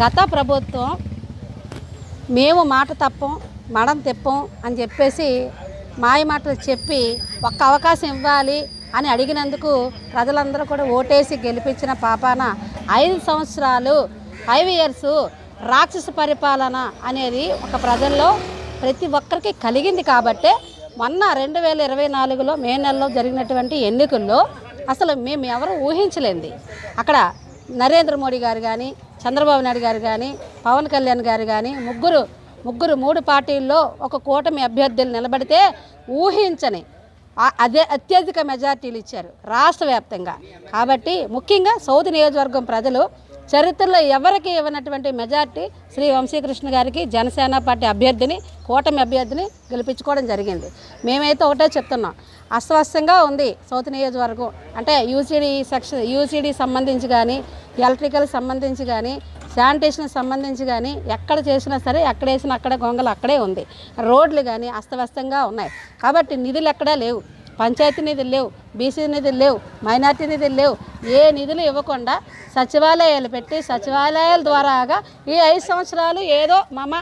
గత ప్రభుత్వం మేము మాట తప్పం మడం తిప్పం అని చెప్పేసి మాయ మాటలు చెప్పి ఒక్క అవకాశం ఇవ్వాలి అని అడిగినందుకు ప్రజలందరూ కూడా ఓటేసి గెలిపించిన పాపాన ఐదు సంవత్సరాలు ఫైవ్ ఇయర్స్ రాక్షస పరిపాలన అనేది ఒక ప్రజల్లో ప్రతి ఒక్కరికి కలిగింది కాబట్టే మొన్న రెండు వేల ఇరవై నాలుగులో మే నెలలో జరిగినటువంటి ఎన్నికల్లో అసలు మేము ఎవరు ఊహించలేంది. అక్కడ నరేంద్ర మోడీ గారు కానీ చంద్రబాబు నాయుడు గారు కానీ పవన్ కళ్యాణ్ గారు కానీ ముగ్గురు ముగ్గురు మూడు పార్టీల్లో ఒక కూటమి అభ్యర్థులు నిలబడితే ఊహించని అదే అత్యధిక మెజార్టీలు ఇచ్చారు రాష్ట్ర వ్యాప్తంగా. కాబట్టి ముఖ్యంగా సౌత్ నియోజకవర్గం ప్రజలు చరిత్రలో ఎవరికి ఇవ్వనటువంటి మెజార్టీ శ్రీ వంశీకృష్ణ గారికి జనసేన పార్టీ అభ్యర్థిని కూటమి అభ్యర్థిని గెలిపించుకోవడం జరిగింది. మేమైతే ఒకటే చెప్తున్నాం. అస్వస్థంగా ఉంది సౌత్ నియోజకవర్గం. అంటే యూసీడీ సెక్షన్ యూసీడీ సంబంధించి కానీ ఎలక్ట్రికల్ సంబంధించి కానీ శానిటేషన్ సంబంధించి కానీ ఎక్కడ చేసినా సరే ఎక్కడ వేసినా అక్కడ గొంగలు అక్కడే ఉంది. రోడ్లు కానీ అస్తవ్యస్తంగా ఉన్నాయి. కాబట్టి నిధులు ఎక్కడా లేవు. పంచాయతీ నిధులు లేవు బీసీ నిధులు లేవు మైనార్టీ నిధులు లేవు. ఏ నిధులు ఇవ్వకుండా సచివాలయాలు పెట్టి సచివాలయాల ద్వారాగా ఈ ఐదు సంవత్సరాలు ఏదో మమ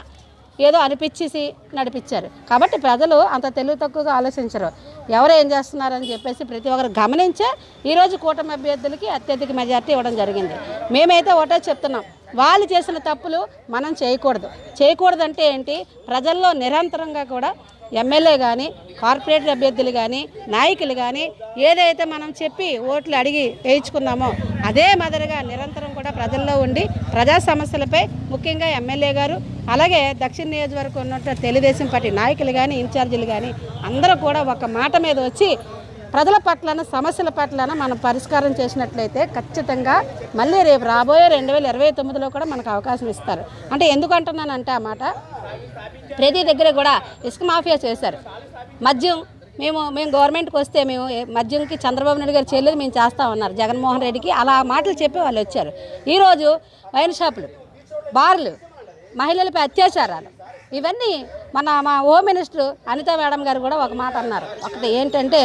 ఏదో అనిపించేసి నడిపించారు. కాబట్టి ప్రజలు అంత తెలివి తక్కువగా ఆలోచించరు. ఎవరు ఏం చేస్తున్నారని చెప్పేసి ప్రతి ఒక్కరు గమనించే ఈరోజు కూటమి అభ్యర్థులకి అత్యధిక మెజార్టీ ఇవ్వడం జరిగింది. మేమైతే ఒకటే చెప్తున్నాం. వాళ్ళు చేసిన తప్పులు మనం చేయకూడదు. చేయకూడదంటే ఏంటి? ప్రజల్లో నిరంతరంగా కూడా ఎమ్మెల్యే కానీ కార్పొరేటర్ అభ్యర్థులు కానీ నాయకులు కానీ ఏదైతే మనం చెప్పి ఓట్లు అడిగి వేయించుకున్నామో అదే మాదిరిగా నిరంతరం కూడా ప్రజల్లో ఉండి ప్రజా సమస్యలపై ముఖ్యంగా ఎమ్మెల్యే గారు అలాగే దక్షిణ నియోజకవర్గం ఉన్నట్టు తెలుగుదేశం పార్టీ నాయకులు కానీ ఇన్ఛార్జీలు కానీ అందరూ కూడా ఒక మాట మీద వచ్చి ప్రజల పట్లన సమస్యల పట్లన మనం పరిష్కారం చేసినట్లయితే ఖచ్చితంగా మళ్ళీ రేపు రాబోయే రెండు వేల ఇరవై తొమ్మిదిలో కూడా మనకు అవకాశం ఇస్తారు. అంటే ఎందుకు అంటున్నానంటే ఆ మాట ప్రతి దగ్గర కూడా ఇసుక మాఫియా చేశారు. మద్యం మేము మేము గవర్నమెంట్కి వస్తే మేము మద్యంకి చంద్రబాబు నాయుడు గారు చేయలేదు మేము చేస్తామన్నారు జగన్మోహన్ రెడ్డికి. అలా మాటలు చెప్పి వాళ్ళు వచ్చారు. ఈరోజు వైన్ షాపులు బార్లు మహిళలపై అత్యాచారాలు ఇవన్నీ మన మా హోమ్ మినిస్టర్ అనితా మేడం గారు కూడా ఒక మాట అన్నారు. ఒకటి ఏంటంటే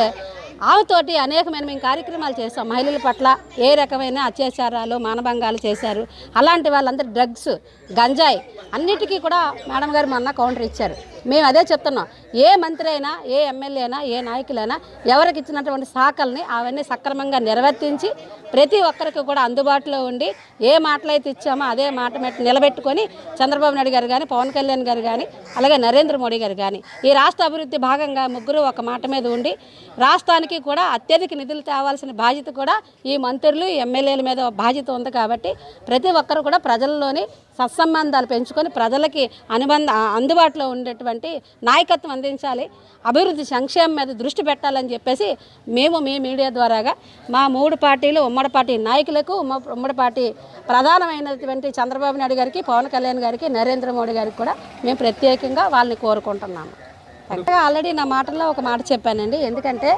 ఆమెతోటి అనేకమైన మేము కార్యక్రమాలు చేస్తాం మహిళల పట్ల ఏ రకమైన అత్యాచారాలు మానభంగాలు చేశారు. అలాంటి వాళ్ళందరూ డ్రగ్స్ గంజాయి అన్నిటికీ కూడా మేడం గారు మొన్న కౌంటర్ ఇచ్చారు. మేము అదే చెప్తున్నాం. ఏ మంత్రి అయినా ఏ ఎమ్మెల్యే అయినా ఏ నాయకులైనా ఎవరికి ఇచ్చినటువంటి శాఖల్ని అవన్నీ సక్రమంగా నిర్వర్తించి ప్రతి ఒక్కరికి కూడా అందుబాటులో ఉండి ఏ మాటలైతే ఇచ్చామో అదే మాట మీద నిలబెట్టుకొని చంద్రబాబు నాయుడు గారు కానీ పవన్ కళ్యాణ్ గారు కానీ అలాగే నరేంద్ర మోడీ గారు కానీ ఈ రాష్ట్ర అభివృద్ధి భాగంగా ముగ్గురు ఒక మాట మీద ఉండి రాష్ట్రానికి కూడా అత్యధిక నిధులు తేవాల్సిన బాధ్యత కూడా ఈ మంత్రులు ఈ ఎమ్మెల్యేల మీద బాధ్యత ఉంది కాబట్టి ప్రతి ఒక్కరు కూడా ప్రజల్లోని సత్సంబంధాలు పెంచుకొని ప్రజలకి అనుబంధ అందుబాటులో ఉండేటువంటి నాయకత్వం అందించాలి అభివృద్ధి సంక్షేమం మీద దృష్టి పెట్టాలని చెప్పేసి మేము మీ మీడియా ద్వారాగా మా మూడు పార్టీలు ఉమ్మడి పార్టీ నాయకులకు ఉమ్మడి పార్టీ ప్రధానమైనటువంటి చంద్రబాబు నాయుడు గారికి పవన్ కళ్యాణ్ గారికి నరేంద్ర మోడీ గారికి కూడా మేము ప్రత్యేకంగా వాళ్ళని కోరుకుంటున్నాము. ఆల్రెడీ నా మాటల్లో ఒక మాట చెప్పానండి. ఎందుకంటే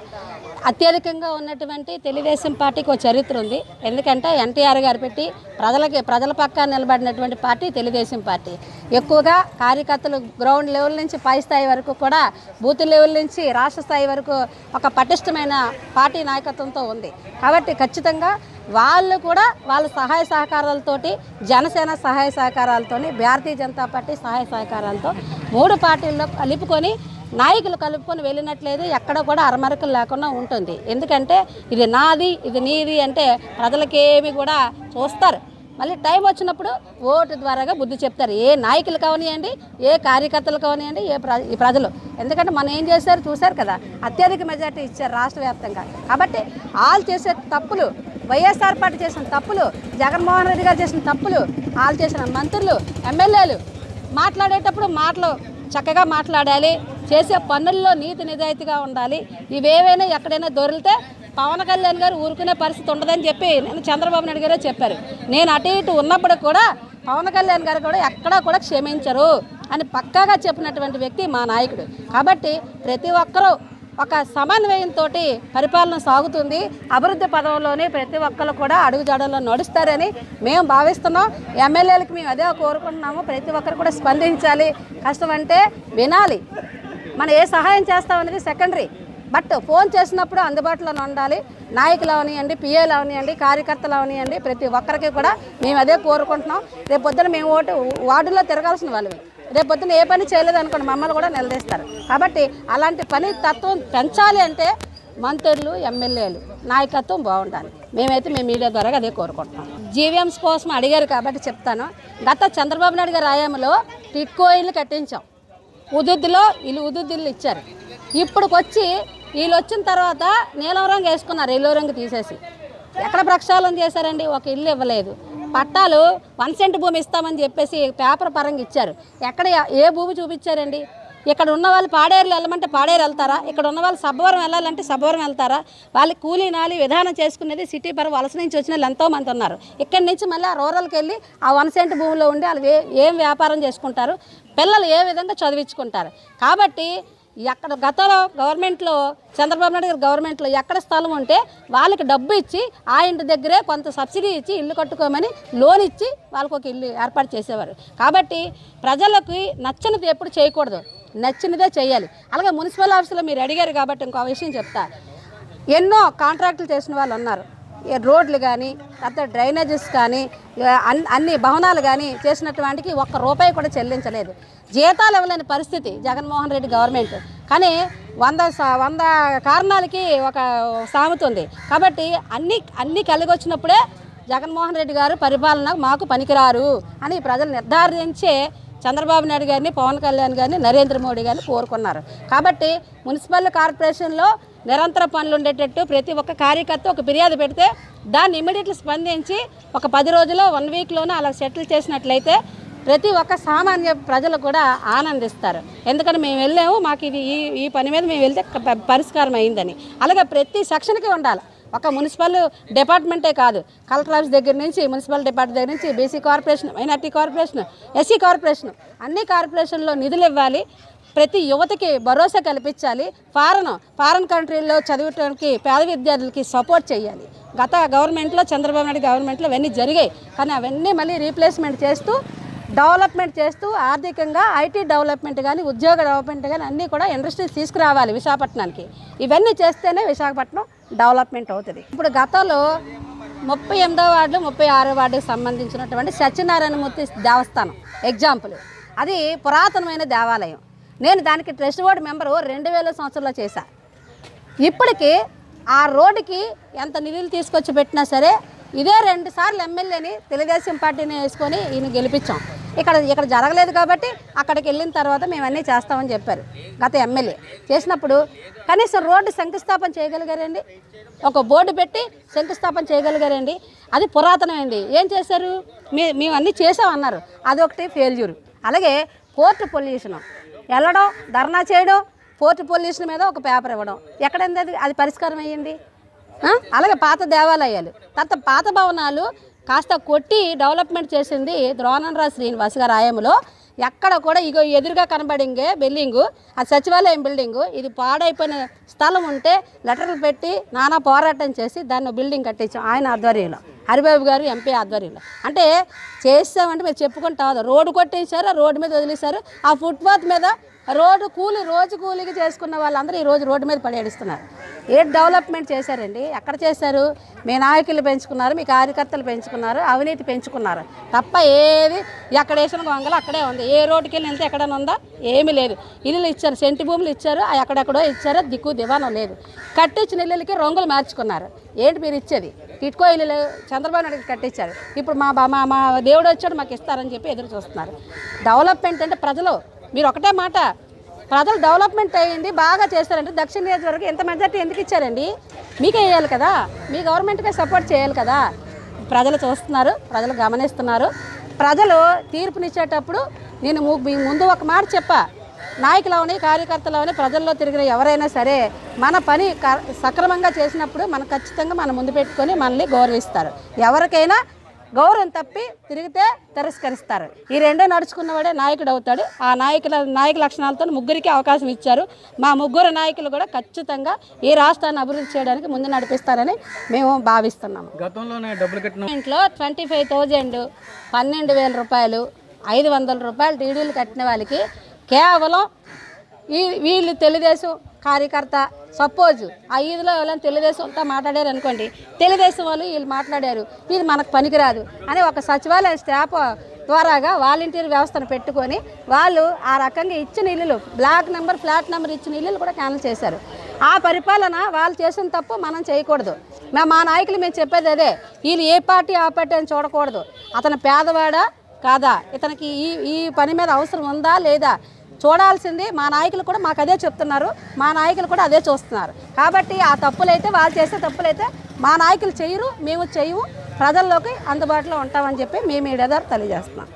అత్యధికంగా ఉన్నటువంటి తెలుగుదేశం పార్టీకి ఒక చరిత్ర ఉంది. ఎందుకంటే ఎన్టీఆర్ గారు పెట్టి ప్రజలకి ప్రజల పక్క నిలబడినటువంటి పార్టీ తెలుగుదేశం పార్టీ. ఎక్కువగా కార్యకర్తలు గ్రౌండ్ లెవెల్ నుంచి పై స్థాయి వరకు కూడా బూత్ లెవెల్ నుంచి రాష్ట్ర స్థాయి వరకు ఒక పటిష్టమైన పార్టీ నాయకత్వంతో ఉంది. కాబట్టి ఖచ్చితంగా వాళ్ళు కూడా వాళ్ళ సహాయ సహకారాలతోటి జనసేన సహాయ సహకారాలతోని భారతీయ జనతా పార్టీ సహాయ సహకారాలతో మూడు పార్టీల్లో కలుపుకొని నాయకులు కలుపుకొని వెళ్ళినట్లయితే ఎక్కడ కూడా అరమరకలు లేకుండా ఉంటుంది. ఎందుకంటే ఇది నాది ఇది నీది అంటే ప్రజలకేమి కూడా చూస్తారు. మళ్ళీ టైం వచ్చినప్పుడు ఓటు ద్వారాగా బుద్ధి చెప్తారు. ఏ నాయకులు కావనియండి ఏ కార్యకర్తలు కావనియండి ఏ ప్ర ఈ ప్రజలు. ఎందుకంటే మనం ఏం చేశారు చూశారు కదా అత్యధిక మెజార్టీ ఇచ్చారు రాష్ట్ర వ్యాప్తంగా. కాబట్టి వాళ్ళు చేసే తప్పులు వైఎస్ఆర్ పార్టీ చేసిన తప్పులు జగన్మోహన్ రెడ్డి గారు చేసిన తప్పులు వాళ్ళు చేసిన మంత్రులు ఎమ్మెల్యేలు మాట్లాడేటప్పుడు మాటలు చక్కగా మాట్లాడాలి. చేసే పనుల్లో నీతి నిజాయితీగా ఉండాలి. ఇవేవైనా ఎక్కడైనా దొరికితే పవన్ కళ్యాణ్ గారు ఊరుకునే పరిస్థితి ఉండదని చెప్పి నేను చంద్రబాబు నాయుడు గారే చెప్పారు. నేను అటు ఇటు ఉన్నప్పుడు కూడా పవన్ కళ్యాణ్ గారు కూడా ఎక్కడా కూడా క్షమించరు అని పక్కాగా చెప్పినటువంటి వ్యక్తి మా నాయకుడు. కాబట్టి ప్రతి ఒక్కరూ ఒక సమన్వయంతో పరిపాలన సాగుతుంది. అభివృద్ధి పదవుల్లోనే ప్రతి ఒక్కరు కూడా అడుగుజాడల్లో నడుస్తారని మేము భావిస్తున్నాం. ఎమ్మెల్యేలకు మేము అదే కోరుకుంటున్నాము. ప్రతి ఒక్కరు కూడా స్పందించాలి. కష్టం అంటే వినాలి. మనం ఏ సహాయం చేస్తామనేది సెకండరీ బట్ ఫోన్ చేసినప్పుడు అందుబాటులో ఉండాలి. నాయకులు అవనియండి పిఏలు అవనియండి కార్యకర్తలు అవనియండి ప్రతి ఒక్కరికి కూడా మేము అదే కోరుకుంటున్నాం. రేపు పొద్దున మేము ఓటు వార్డులో తిరగాల్సిన వాళ్ళవి రేపు పొద్దున ఏ పని చేయలేదు అనుకోండి మమ్మల్ని కూడా నిలదీస్తారు. కాబట్టి అలాంటి పని తత్వం పెంచాలి అంటే మంత్రులు ఎమ్మెల్యేలు నాయకత్వం బాగుండాలి. మేమైతే మేము మీడియా ద్వారా అదే కోరుకుంటున్నాం. జీవీఎంస్ కోసం అడిగారు కాబట్టి చెప్తాను. గత చంద్రబాబు నాయుడు గారి ఆయంలో టిట్కో కట్టించాం. ఉదుద్దులో వీళ్ళు ఉదుద్దులు ఇచ్చారు. ఇప్పుడుకి వచ్చి వీళ్ళు వచ్చిన తర్వాత నీలం రంగు వేసుకున్నారు ఎల్లో రంగు తీసేసి. ఎక్కడ ప్రక్షాళన చేశారండి? ఒక ఇల్లు ఇవ్వలేదు. పట్టాలు వన్ సెంట్ భూమి ఇస్తామని చెప్పేసి పేపర్ పరంగా ఇచ్చారు. ఎక్కడ ఏ భూమి చూపించారండి? ఇక్కడ ఉన్న వాళ్ళు పాడేరులు వెళ్ళమంటే పాడేరు వెళ్తారా? ఇక్కడ ఉన్న వాళ్ళు సబ్బవరం వెళ్ళాలంటే సబ్బవరం వెళ్తారా? వాళ్ళు కూలీ నాలి విధానం చేసుకునేది సిటీ పర వలస నుంచి వచ్చిన వాళ్ళు ఎంతో మంది ఉన్నారు. ఇక్కడి నుంచి మళ్ళీ ఆ రూరల్కి వెళ్ళి ఆ వన్ సెంట్ భూమిలో ఉండి వాళ్ళు ఏం వ్యాపారం చేసుకుంటారు? పిల్లలు ఏ విధంగా చదివించుకుంటారు? కాబట్టి ఎక్కడ గతంలో గవర్నమెంట్లో చంద్రబాబు నాయుడు గారి గవర్నమెంట్లో ఎక్కడ స్థలం ఉంటే వాళ్ళకి డబ్బు ఇచ్చి ఆ ఇంటి దగ్గరే కొంత సబ్సిడీ ఇచ్చి ఇల్లు కట్టుకోమని లోన్ ఇచ్చి వాళ్ళకు ఒక ఇల్లు ఏర్పాటు చేసేవారు. కాబట్టి ప్రజలకి నచ్చినది ఎప్పుడు చేయకూడదు. నచ్చినదే చేయాలి అలాగే మున్సిపల్ ఆఫీసులో మీరు అడిగారు కాబట్టి ఇంకో విషయం చెప్తా. ఎన్నో కాంట్రాక్టులు చేసిన వాళ్ళు ఉన్నారు. రోడ్లు కానీ తర్వాత డ్రైనేజెస్ కానీ అన్ని భవనాలు కానీ చేసినటువంటికి ఒక్క రూపాయి కూడా చెల్లించలేదు. జీతాలు ఇవ్వలేని పరిస్థితి జగన్మోహన్ రెడ్డి గవర్నమెంట్. కానీ వంద వంద కారణాలకి ఒక సామెత ఉంది కాబట్టి అన్ని అన్ని కలిగి వచ్చినప్పుడే జగన్మోహన్ రెడ్డి గారు పరిపాలన మాకు పనికిరారు అని ప్రజలు నిర్ధారించే చంద్రబాబు నాయుడు గారిని పవన్ కళ్యాణ్ గారిని నరేంద్ర మోడీ గారిని కోరుకున్నారు. కాబట్టి మున్సిపల్ కార్పొరేషన్లో నిరంతర పనులు ఉండేటట్టు ప్రతి ఒక్క కార్యకర్త ఒక ఫిర్యాదు పెడితే దాన్ని ఇమీడియట్లీ స్పందించి ఒక పది రోజుల్లో వన్ వీక్లోనే అలా సెటిల్ చేసినట్లయితే ప్రతి ఒక్క సామాన్య ప్రజలు కూడా ఆనందిస్తారు. ఎందుకంటే మేము వెళ్ళాము మాకు ఇది ఈ ఈ పని మీద మేము వెళ్తే పరిష్కారం అయిందని. అలాగే ప్రతి సెక్షన్కి ఉండాలి. ఒక మున్సిపల్ డిపార్ట్మెంటే కాదు. కలెక్టర్ ఆఫీస్ దగ్గర నుంచి మున్సిపల్ డిపార్ట్మెంట్ దగ్గర నుంచి BC corporation minority corporation SC corporation అన్ని కార్పొరేషన్లో నిధులు ఇవ్వాలి. ప్రతి యువతకి భరోసా కల్పించాలి. ఫారెన్ ఫారెన్ కంట్రీల్లో చదివటానికి పేద విద్యార్థులకి సపోర్ట్ చేయాలి. గత గవర్నమెంట్లో చంద్రబాబు నాయుడు గవర్నమెంట్లో అవన్నీ జరిగాయి. కానీ అవన్నీ మళ్ళీ రీప్లేస్మెంట్ చేస్తూ డెవలప్మెంట్ చేస్తూ ఆర్థికంగా ఐటీ డెవలప్మెంట్ కానీ ఉద్యోగ డెవలప్మెంట్ కానీ అన్నీ కూడా ఇండస్ట్రీస్ తీసుకురావాలి విశాఖపట్నానికి. ఇవన్నీ చేస్తేనే విశాఖపట్నం డెవలప్మెంట్ అవుతుంది. ఇప్పుడు గతంలో ముప్పై ఎనిమిదో వార్డు ముప్పై ఆరో వార్డుకి సంబంధించినటువంటి సత్యనారాయణమూర్తి దేవస్థానం ఎగ్జాంపుల్ అది పురాతనమైన దేవాలయం. నేను దానికి ట్రస్ట్ బోర్డు మెంబరు రెండు వేల సంవత్సరంలో చేశా. ఇప్పటికి ఆ రోడ్డుకి ఎంత నిధులు తీసుకొచ్చి పెట్టినా సరే ఇదే రెండు సార్లు ఎమ్మెల్యేని తెలుగుదేశం పార్టీని వేసుకొని ఈయన గెలిపించాం. ఇక్కడ ఇక్కడ జరగలేదు కాబట్టి అక్కడికి వెళ్ళిన తర్వాత మేము అన్నీ చేస్తామని చెప్పారు. గత ఎమ్మెల్యే చేసినప్పుడు కనీసం రోడ్డు శంకుస్థాపన చేయగలిగారండి? ఒక బోర్డు పెట్టి శంకుస్థాపన చేయగలిగారండి? అది పురాతనమైంది ఏం చేశారు? మీ మేము అన్నీ చేసామన్నారు అదొకటి ఫెయిల్యూర్ అలాగే పోర్టు పొల్యూషన్ వెళ్ళడం ధర్నా చేయడం పోర్టు పొల్యూషన్ మీద ఒక పేపర్ ఇవ్వడం. ఎక్కడైంది అది? అది పరిష్కారం అయ్యింది? అలాగే పాత దేవాలయాలు. తర్వాత పాత భవనాలు కాస్త కొట్టి డెవలప్మెంట్ చేసింది ద్రోణంరాజు శ్రీనివాస్ గారి ఆయంలో. ఎక్కడ కూడా ఇగో ఎదురుగా కనబడింగే బిల్డింగు. ఆ సచివాలయం బిల్డింగు. ఇది పాడైపోయిన స్థలం ఉంటే లెటర్లు పెట్టి నానా పోరాటం చేసి దాన్ని బిల్డింగ్ కట్టించాం ఆయన ఆధ్వర్యంలో. హరిబాబు గారు ఎంపీ ఆధ్వర్యంలో. అంటే చేస్తామంటే మీరు చెప్పుకుంటా రోడ్డు కొట్టేశారు ఆ రోడ్డు మీద వదిలేశారు. ఆ ఫుట్పాత్ మీద రోడ్డు కూలి రోజు కూలికి చేసుకున్న వాళ్ళందరూ ఈ రోజు రోడ్డు మీద పడేడుస్తున్నారు ఏ డెవలప్మెంట్ చేశారండి? ఎక్కడ చేశారు? మీ నాయకులు పెంచుకున్నారు మీ కార్యకర్తలు పెంచుకున్నారు అవినీతి పెంచుకున్నారు. తప్ప ఏది ఎక్కడ వేసిన గొంగలు అక్కడే ఉంది. ఏ రోడ్డుకి వెళ్ళి వెళ్తే ఎక్కడైనా ఉందా? ఏమీ లేదు. ఇల్లులు ఇచ్చారు సెంటి భూములు ఇచ్చారు ఎక్కడెక్కడో ఇచ్చారు దిక్కు దివానం లేదు. కట్టించిన ఇల్లులకి రంగులు మార్చుకున్నారు. ఏంటి మీరు ఇచ్చేది? టిట్కో ఇల్లు చంద్రబాబు నాయుడు కట్టించారు ఇప్పుడు మా మా మా దేవుడు వచ్చాడు మాకు ఇస్తారని చెప్పి ఎదురు చూస్తున్నారు. డెవలప్మెంట్ అంటే ప్రజలు మీరు ఒకటే మాట. ప్రజలు డెవలప్మెంట్ అయ్యింది బాగా చేస్తారంటే దక్షిణ నియోజకవర్గం ఎంత మెజార్టీ ఎందుకు ఇచ్చారండి? మీకే వేయాలి కదా. మీ గవర్నమెంట్కే సపోర్ట్ చేయాలి కదా. ప్రజలు చూస్తున్నారు ప్రజలు గమనిస్తున్నారు. ప్రజలు తీర్పునిచ్చేటప్పుడు నేను మీ ముందు ఒక మాట చెప్పా. నాయకులవని కార్యకర్తలవని ప్రజల్లో తిరిగిన ఎవరైనా సరే మన పని క- సక్రమంగా చేసినప్పుడు మనం ఖచ్చితంగా మన ముందు పెట్టుకొని మనల్ని గౌరవిస్తారు. ఎవరికైనా గౌరవం తప్పి తిరిగితే తిరస్కరిస్తారు. ఈ రెండో నడుచుకున్నవాడే నాయకుడు అవుతాడు. ఆ నాయకుల నాయక లక్షణాలతో ముగ్గురికి అవకాశం ఇచ్చారు. మా ముగ్గురు నాయకులు కూడా ఖచ్చితంగా ఈ రాష్ట్రాన్ని అభివృద్ధి చేయడానికి ముందు నడిపిస్తారని మేము భావిస్తున్నాము. గతంలోనే డబ్బులు కట్టిన ఇంట్లో ట్వంటీ ఫైవ్ థౌజండ్ పన్నెండు వేల రూపాయలు ఐదు వందల రూపాయలు టీడీలు కట్టిన వాళ్ళకి కేవలం ఈ వీళ్ళు తెలుగుదేశం కార్యకర్త సపోజ్ ఆ ఈదులో ఎవరైనా తెలుగుదేశంతో మాట్లాడారు అనుకోండి తెలుగుదేశం వాళ్ళు వీళ్ళు మాట్లాడారు ఇది మనకు పనికిరాదు అని ఒక సచివాలయ స్టాఫ్ ద్వారాగా వాలంటీర్ వ్యవస్థను పెట్టుకొని వాళ్ళు ఆ రకంగా ఇచ్చిన ఇల్లులు బ్లాక్ నెంబర్ ఫ్లాట్ నెంబర్ ఇచ్చిన ఇల్లులు కూడా క్యాన్సిల్ చేశారు. ఆ పరిపాలన వాళ్ళు చేసిన తప్పు మనం చేయకూడదు. మేము మా నాయకులు మేము చెప్పేది అదే వీళ్ళు ఏ పార్టీ ఆ పార్టీ అని చూడకూడదు. అతను పేదవాడా? కాదా? ఇతనికి ఈ ఈ పని మీద అవసరం ఉందా లేదా? చూడాల్సింది మా నాయకులు కూడా మాకు అదే చెప్తున్నారు. మా నాయకులు కూడా అదే చూస్తున్నారు. కాబట్టి ఆ తప్పులైతే వాళ్ళు చేసే తప్పులైతే మా నాయకులు చేయరు మేము చేయము. ప్రజల్లోకి అందుబాటులో ఉంటామని చెప్పి మేము ఈ తెలియజేస్తున్నాం.